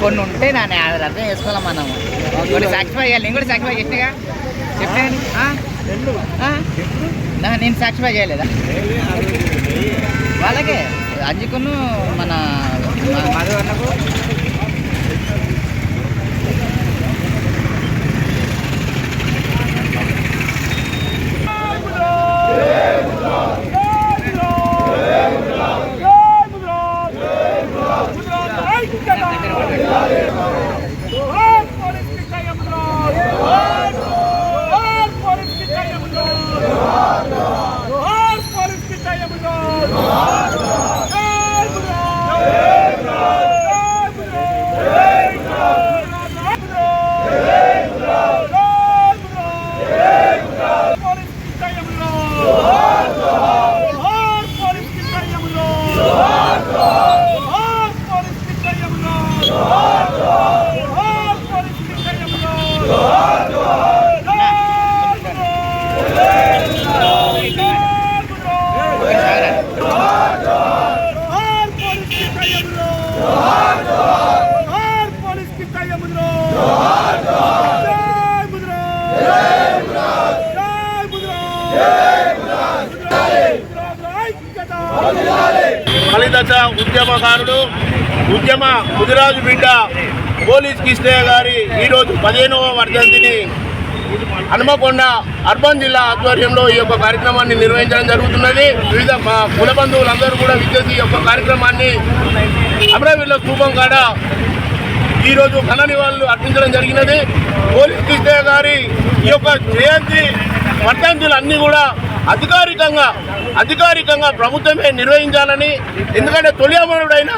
కొన్ని ఉంటే నా అది అర్థం చేసుకోవాలి మనం. కొన్ని సాక్రిఫై చేయాలి నేను కూడా సాక్రిఫై చేసినాగా. చెప్పాను నేను సాక్రిఫై చేయలేదా? వాళ్ళకే అంజుకును మన మధు అన్నకు. ఫలిదశ ఉద్యమకారుడు ఉద్యమ ముదిరాజు బిడ్డ పోలీస్ కృష్ణయ్య గారి ఈరోజు పదిహేనవ వర్ధంతిని హనుమకొండ అర్బన్ జిల్లా ఆధ్వర్యంలో ఈ యొక్క కార్యక్రమాన్ని నిర్వహించడం జరుగుతున్నది. వివిధ మా కుల బంధువులందరూ కూడా విచ్చేసి ఈ యొక్క కార్యక్రమాన్ని అమరావీలో స్థూపం కాడ ఈరోజు ఘన నివాళులు అర్పించడం జరిగినది. పోలీస్ కృష్ణయ్య గారి ఈ యొక్క జయంతి వర్ధంతులు అన్నీ కూడా అధికారికంగా అధికారికంగా ప్రభుత్వమే నిర్వహించాలని ఎందుకంటే తొలి అమరుడైన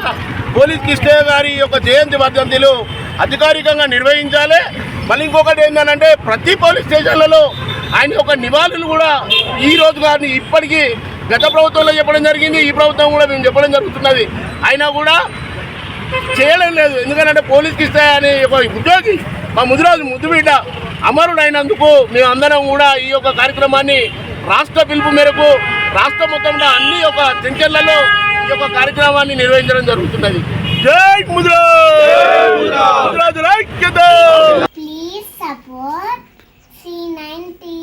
పోలీస్ కృష్ణయ్య గారి యొక్క జయంతి వర్ధంతులు అధికారికంగా నిర్వహించాలి. మళ్ళీ ఇంకొకటి ఏంటంటే ప్రతి పోలీస్ స్టేషన్లలో ఆయన యొక్క నివాళులు కూడా ఈ రోజు గారిని ఇప్పటికీ గత ప్రభుత్వంలో చెప్పడం జరిగింది ఈ ప్రభుత్వం కూడా మేము చెప్పడం జరుగుతున్నది. అయినా కూడా చేయడం లేదు. ఎందుకంటే పోలీస్కి ఇస్తాయని ఒక ఉద్యోగి మా ముదిరాజు ముద్దుబిడ్డ అమరుడైనందుకు మేమందరం కూడా ఈ యొక్క కార్యక్రమాన్ని రాష్ట్ర పిలుపు మేరకు రాష్ట్ర మొత్తంలో అన్ని యొక్క చెంచెళ్ళలో ఈ యొక్క కార్యక్రమాన్ని నిర్వహించడం జరుగుతున్నది. జై ముదిరాజ్! Auntie.